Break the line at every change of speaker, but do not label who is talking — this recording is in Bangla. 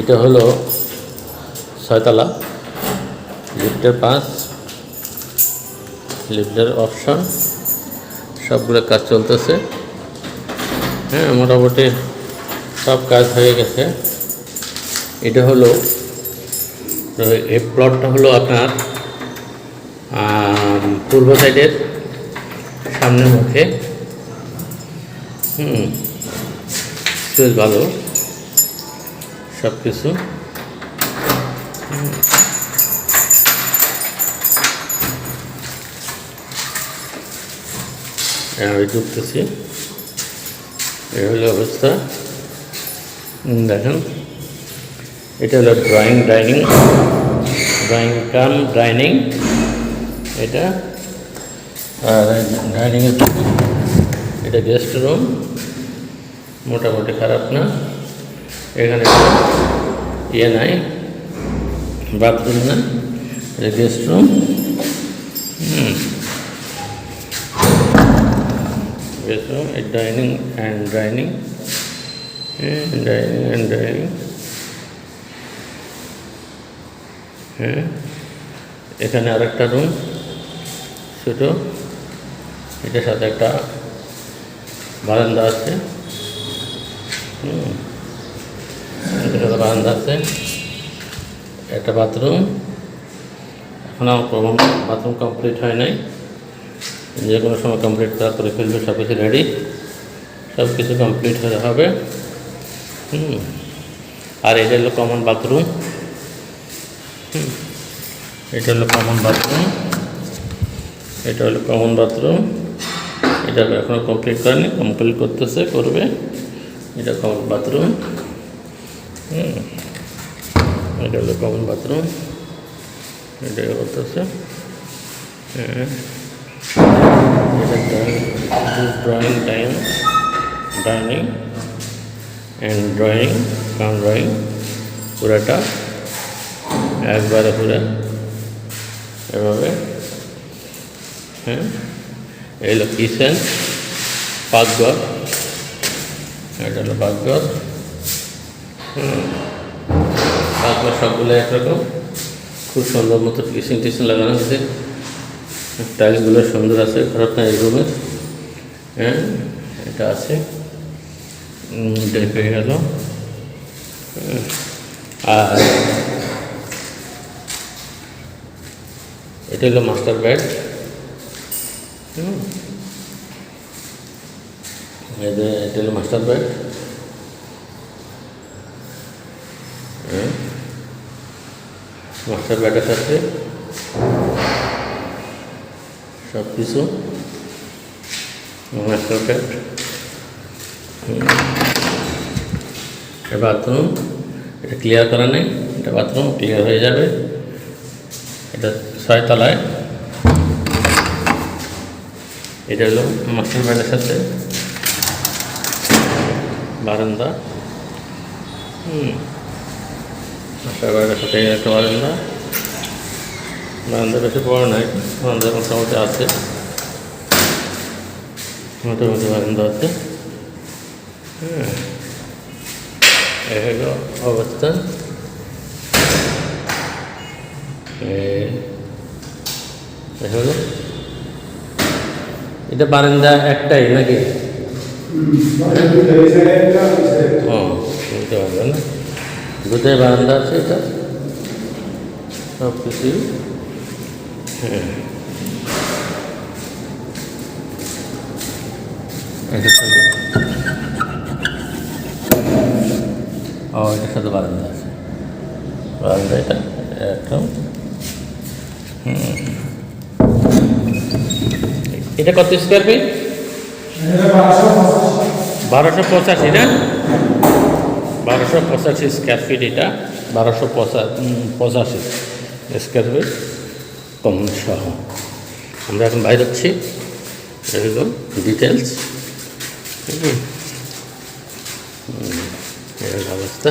এটা হলো ছয়তলা, লিফটের পাঁচ, লিফটের অপশন, সবগুলো কাজ চলতেছে। হ্যাঁ মোটামুটি সব কাজ হয়ে গেছে। এটা হলো, এই প্লটটা হলো আপনার পূর্ব সাইডের সামনের মুখে। হুম, বেশ ভালো। সব কিছু আমি ঢুকতেছি। এই হলো অবস্থা। দেখেন, এটা হলো drawing dining drawing cum dining এটা ডাইনিংয়ের এটা গেস্ট রুম মোটামুটি খারাপ না। এখানে ইয়ে নাই বাথরুম না guest room guest room dining and dining dining and dining হ্যাঁ এখানে আরেকটা রুম ছোটো, এটার সাথে একটা বারান্দা আছে, হুম সাথে বারান্দা আছে একটা বাথরুম। এখন আমার বাথরুম কমপ্লিট হয় নাই। যে কোনো সময় কমপ্লিট করা করে ফেলবে, সব কিছু রেডি সব কিছু কমপ্লিট হয়ে হবে। হুম। আর এটা হলো কমন বাথরুম হুম। এটা হলো কমন বাথরুম এটা হলো কমন বাথরুম এটা এখনও কমপ্লিট করেনি কমপ্লিট করতেছে, করবে। এটা কমন বাথরুম হুম। এটা হলো কমন বাথরুম এটা করতেছে এটা drawing time dining and drawing cum drawing পুরাটা। একবারে পুরো। এভাবে। হ্যাঁ। এই হলো কিচেন পাকঘর। এটা হলো পাকঘর। পাকঘর সবগুলো একরকম। খুব সুন্দর মতো কিচেন টিচেন লাগানো হয়েছে। টাইলসগুলো সুন্দর আছে খারাপ না এই রুমের। হ্যাঁ এটা আছে। উম, এটা হয়ে গেল। আর এটা হলো মাস্টার বেড এটা হলো মাস্টার বেড হ্যাঁ মাস্টার বেডের সাথে? সব কিছু বেড বাথরুম? এটা ক্লিয়ার করা নেই? এটা বাথরুম, ক্লিয়ার হয়ে যাবে। এটা ছয়তলায়। এটা হলো মাস্টার বেডের সাথে। বারান্দা। হুম। মাস্টার বেডের সাথে একটা বারান্দা বারান্দা বেশি বড় নয় বারান্দা মোটামুটি আছে মোটামুটি বারান্দা আছে হ্যাঁ এই হলো অবস্থা এই এই হলো এটা বারান্দা একটাই নাকি ও বুঝতে পারবে না দুটাই বারান্দা আছে এটা। সব কিছু হ্যাঁ ও এটা শুধু বারান্দা আছে। বারান্দা এটা একদম। হুম। এটা কত স্কোয়ার ফিট বারোশো পঁচাশি না? বারোশো পঁচাশি স্কোয়ার ফিট এটা বারোশো পঁচা পঁচাশি স্কোয়ার ফিট কমন সহ। আমরা এখন বাইর হচ্ছি। ডিটেলস হুম, অবস্থা।